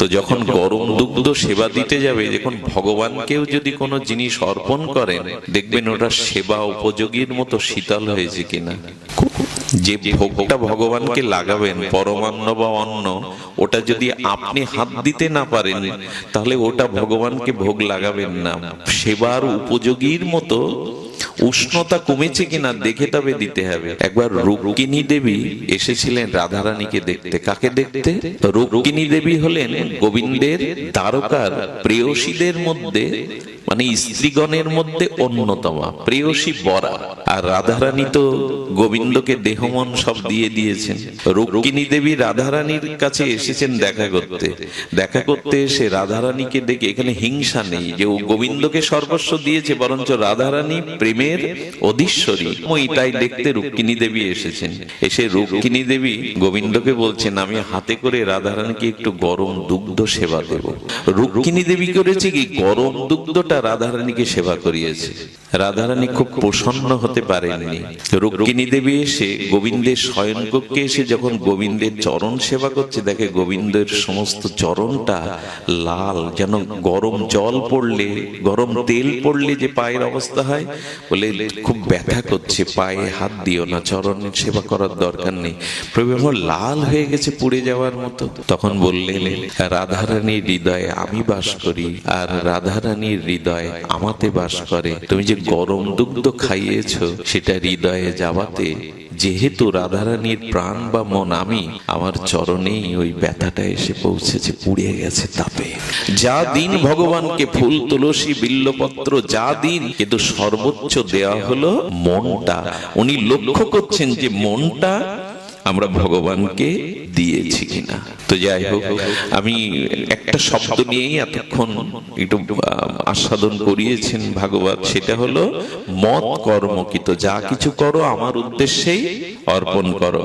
তো যখন গরম দুগ্ধ সেবা দিতে যাবে যখন ভগবানকেও যদি কোনো জিনিস অর্পণ করেন, দেখবেন ওটা সেবা উপযোগীর মতো শীতল হয়েছে কিনা। যে ভোগটা ভগবানকে লাগাবেন, পরমান্ন বা অন্ন, ওটা যদি আপনি হাত দিতে না পারেন, তাহলে ওটা ভগবানকে ভোগ লাগাবেন না। সেবার উপযোগীর মতো উষ্ণতা কমেছে কিনা দেখে তবে দিতে হবে। একবার রুক্মিণী দেবী এসেছিলেন রাধারানীকে দেখতে। কাকে দেখতে? রুক্মিণী দেবী হলেন গোবিন্দের দ্বারকার প্রেয়সীদের মধ্যে মানে স্ত্রীগণের মধ্যে অন্যতমা। প্রেয়সী বরা আর রাধারানী তো গোবিন্দকে দেহমন সব দিয়ে দিয়েছেন। রুক্মিণী দেবী রাধারানীর কাছে এসেছেন দেখা করতে। দেখা করতে এসে রাধারানীকে দেখে এখানে হিংসা নেই যে ও গোবিন্দকে সর্বস্ব দিয়েছে, বরঞ্চ রাধারানী প্রেমের অধীশ্বরী। এটাই দেখতে রুক্মিণী দেবী এসেছেন। এসে রুক্মিণী দেবী গোবিন্দকে বলছেন, আমি হাতে করে রাধারানীকে একটু গরম দুগ্ধ সেবা দেব। রুক্মিণী দেবী করেছে কি? গরম দুগ্ধটা রাধারানীকে সেবা করিয়েছে। রাধারানী খুব প্রসন্ন হতে পারেননি। রুক্মিণী দেবী এসে গোবিন্দের শয়নকক্ষে এসে যখন গোবিন্দের চরণ সেবা করছে, দেখে গোবিন্দের সমস্ত চরণটা লাল, যেন গরম জল পড়লে, গরম তেল পড়লে যে পায়ের অবস্থা হয়, বলে খুব ব্যথা করছে, পায়ে হাত দিও না, চরণের সেবা করার দরকার নেই। প্রভু আমার লাল হয়ে গেছে পুড়ে যাওয়ার মতো। তখন বললেন, রাধারানীর হৃদয়ে আমি বাস করি, আর রাধারানীর হৃদয় আমাতে বাস করে। তুমি যে গরম দুগ্ধ খাইয়েছো, সেটা হৃদয়ে যাওয়াতে, যেহেতু রাধারানীর প্রাণ বা মন আমি, আমার চরণেই ওই ব্যথাটা এসে পৌঁছেছে, পুড়ে গেছে তাপে। যা দিন ভগবানকে ফুল তুলসী বিল্লপত্র, যা দিন কিন্তু সর্বোচ্চ দেওয়া হলো মনটা। উনি লক্ষ্য করছেন যে মনটা আমরা ভগবানকে দিয়েছি কিনা। তো যাই হোক, আমি একটা শব্দ নিয়েই এতক্ষণ একটু আস্বাদন করিয়েছেন ভাগবত। সেটা হলো, মত কর্মকিত যা কিছু করো, আমার উদ্দেশ্যেই অর্পণ করো।